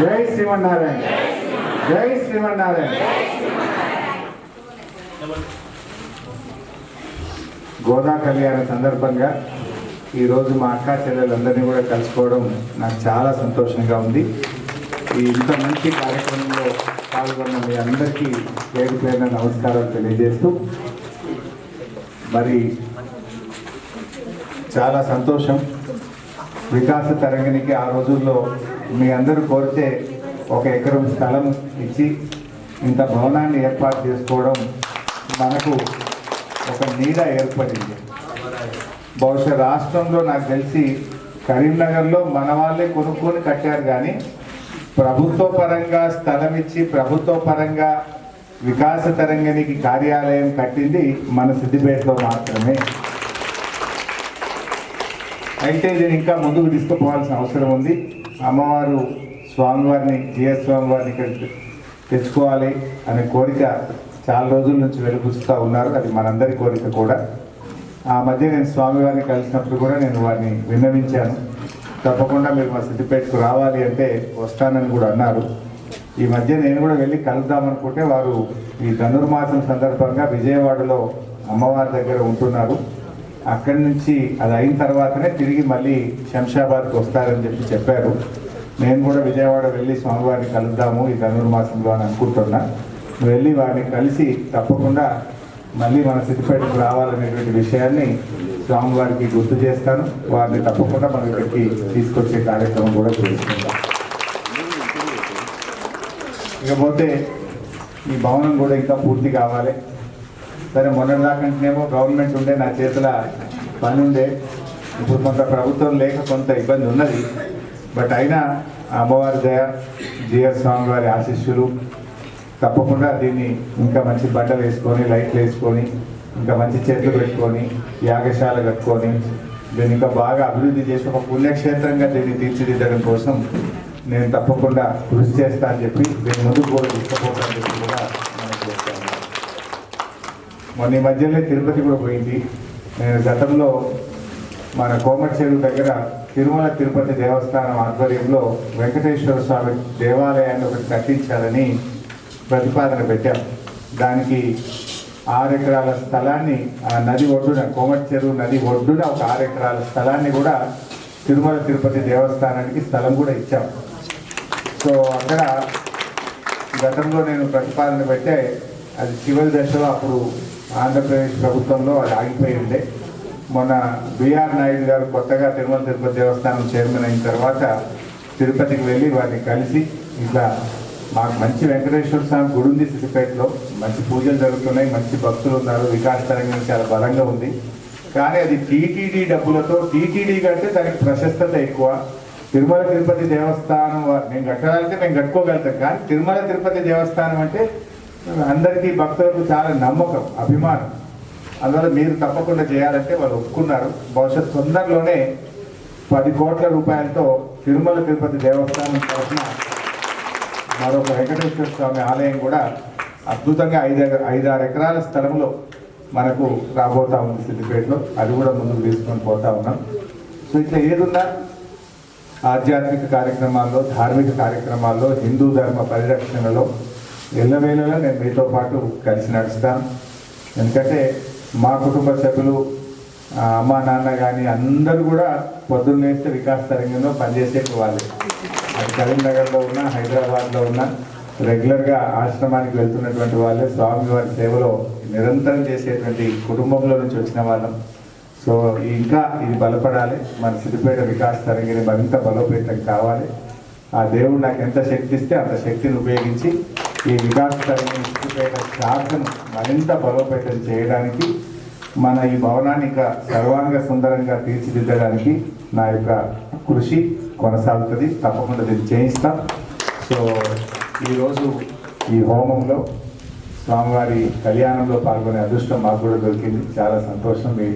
జై శ్రీమన్నారాయణ. జై శ్రీమన్నారాయణ. గోదా కళ్యాణ సందర్భంగా ఈరోజు మా అక్క చెల్లెలందరినీ కూడా కలుసుకోవడం నాకు చాలా సంతోషంగా ఉంది. ఈ ఇంత మంచి కార్యక్రమంలో పాల్గొన్న మీ అందరికీ పేరు పేరున నమస్కారం తెలియజేస్తూ మరి చాలా సంతోషం. వికాస తరంగిణికి ఆ రోజుల్లో మీ అందరూ కోరితే ఒక ఎకరం స్థలం ఇచ్చి ఇంత భవనాన్ని ఏర్పాటు చేసుకోవడం మనకు ఒక నీడ ఏర్పడింది. బహుశా రాష్ట్రంలో నాకు తెలిసి కరీంనగర్లో మన వాళ్ళే కొనుక్కొని కట్టారు కానీ ప్రభుత్వ పరంగా స్థలం ఇచ్చి ప్రభుత్వ పరంగా వికాస తరంగనికి కార్యాలయం కట్టింది మన సిద్దిపేటలో మాత్రమే. అయితే దీన్ని ఇంకా ముందుకు తీసుకుపోవాల్సిన అవసరం ఉంది. అమ్మవారు స్వామివారిని జిఎస్ స్వామివారిని ఇక్కడ తెచ్చుకోవాలి అనే కోరిక చాలా రోజుల నుంచి వెలుగుస్తూ ఉన్నారు. అది మనందరి కోరిక కూడా. ఆ మధ్య నేను స్వామివారిని కలిసినప్పుడు కూడా నేను వారిని విన్నవించాను. తప్పకుండా మీరు మా సిద్దిపేటకు రావాలి అంటే వస్తానని కూడా అన్నారు. ఈ మధ్య నేను కూడా వెళ్ళి కలుద్దామనుకుంటే వారు ఈ ధనుర్మాసం సందర్భంగా విజయవాడలో అమ్మవారి దగ్గర ఉంటున్నారు. అక్కడి నుంచి అది అయిన తర్వాతనే తిరిగి మళ్ళీ శంషాబాద్కి వస్తారని చెప్పి చెప్పారు. నేను కూడా విజయవాడ వెళ్ళి స్వామివారిని కలుద్దాము ఈ ధనుర్మాసంలో అని అనుకుంటున్నా. వెళ్ళి వారిని కలిసి తప్పకుండా మళ్ళీ మన సిద్దిపేటకు రావాలనేటువంటి విషయాన్ని స్వామివారికి గుర్తు చేస్తాను. వారిని తప్పకుండా మన ఇక్కడికి తీసుకొచ్చే కార్యక్రమం కూడా చేసుకుంటాం ఇకపోతే ఈ భవనం కూడా ఇంకా పూర్తి కావాలి. సరే మొన్నటిదాకంటేనేమో గవర్నమెంట్ ఉండే నా చేతుల పని ఉండే ఇప్పుడు కొంత ప్రభుత్వం లేక కొంత ఇబ్బంది ఉన్నది. బట్ అయినా అమ్మవారి దయ జిఎస్ స్వామి వారి ఆశీస్సులు తప్పకుండా దీన్ని ఇంకా మంచి బట్టలు వేసుకొని లైట్లు వేసుకొని ఇంకా మంచి చేతులు పెట్టుకొని యాగశాల కట్టుకొని దీన్ని ఇంకా బాగా అభివృద్ధి చేసి ఒక పుణ్యక్షేత్రంగా దీన్ని తీర్చిదిద్దడం కోసం నేను తప్పకుండా కృషి చేస్తా అని చెప్పి దీని ముందుకు కూడా తీసుకుపోతానని చెప్పి కూడా మొన్న ఈ మధ్యలో తిరుపతి కూడా పోయింది. నేను గతంలో మన కోమటిచేరు దగ్గర తిరుమల తిరుపతి దేవస్థానం ఆధ్వర్యంలో వెంకటేశ్వర స్వామి దేవాలయాన్ని ఒకటి కట్టించాలని ప్రతిపాదన పెట్టాం. దానికి ఆరు ఎకరాల స్థలాన్ని ఆ నది ఒడ్డున కోమటి నది ఒడ్డున ఒక ఆరు ఎకరాల స్థలాన్ని కూడా తిరుమల తిరుపతి దేవస్థానానికి స్థలం కూడా ఇచ్చాం. సో అక్కడ గతంలో నేను ప్రతిపాదన పెట్టే అది చివరి దశలో అప్పుడు ఆంధ్రప్రదేశ్ ప్రభుత్వంలో అది ఆగిపోయి ఉండే మొన్న బిఆర్ నాయుడు గారు కొత్తగా తిరుమల తిరుపతి దేవస్థానం చైర్మన్ అయిన తర్వాత తిరుపతికి వెళ్ళి వారిని కలిసి ఇట్లా మాకు మంచి వెంకటేశ్వర స్వామి గుడి ఉంది సిద్దిపేటలో. మంచి పూజలు జరుగుతున్నాయి మంచి భక్తులు ఉన్నారు వికాస్ తరంగం చాలా బలంగా ఉంది. కానీ అది టీటీడీ డబ్బులతో టీటీడీ కంటే దానికి ప్రశస్తత ఎక్కువ. తిరుమల తిరుపతి దేవస్థానం మేము కట్టాలంటే మేము కట్టుకోగలుగుతాం కానీ తిరుమల తిరుపతి దేవస్థానం అంటే అందరికీ భక్తులకు చాలా నమ్మకం అభిమానం. అందువల్ల మీరు తప్పకుండా చేయాలంటే వాళ్ళు ఒప్పుకున్నారు. బహుశా తొందరలోనే పది కోట్ల రూపాయలతో తిరుమల తిరుపతి దేవస్థానం తరఫున మరొక వెంకటేశ్వర స్వామి ఆలయం కూడా అద్భుతంగా ఐదు ఐదారు ఎకరాల స్థలంలో మనకు రాబోతా ఉంది సిద్దిపేటలో. అది కూడా ముందుకు తీసుకొని పోతా ఉన్నాం. సో ఇట్లా ఏదున్నా ఆధ్యాత్మిక కార్యక్రమాల్లో ధార్మిక కార్యక్రమాల్లో హిందూ ధర్మ పరిరక్షణలో ఎల్లవేళలా నేను మీతో పాటు కలిసి నడుస్తాను ఎందుకంటే మా కుటుంబ సభ్యులు అమ్మ నాన్న కానీ అందరూ కూడా పొద్దున్న లేస్తే వికాస్ తరంగంలో పనిచేసే వాళ్ళే. అది కరీంనగర్లో ఉన్న హైదరాబాద్లో ఉన్న రెగ్యులర్గా ఆశ్రమానికి వెళ్తున్నటువంటి వాళ్ళే. స్వామివారి సేవలో నిరంతరం చేసేటువంటి కుటుంబంలో నుంచి వచ్చిన వాళ్ళం. సో ఇంకా ఇది బలపడాలి. మన సిద్దిపేట వికాస్ తరంగిని మరింత బలోపేతం కావాలి. ఆ దేవుడు నాకు ఎంత శక్తి ఇస్తే అంత శక్తిని ఉపయోగించి ఈ వికాస్ తరంగిని శాఖను మరింత బలోపేతం చేయడానికి మన ఈ భవనాన్ని ఇంకా సర్వాంగ సుందరంగా తీర్చిదిద్దడానికి నా యొక్క కృషి కొనసాగుతుంది. తప్పకుండా దీన్ని చేయిస్తాం. సో ఈరోజు ఈ హోమంలో స్వామివారి కళ్యాణంలో పాల్గొనే అదృష్టం మాకు కూడా దొరికింది. చాలా సంతోషం. మీ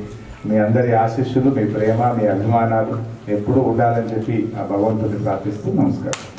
మీ అందరి ఆశీస్సులు మీ ప్రేమ మీ అభిమానాలు ఎప్పుడూ ఉండాలని చెప్పి ఆ భగవంతుని ప్రార్థిస్తూ నమస్కారం.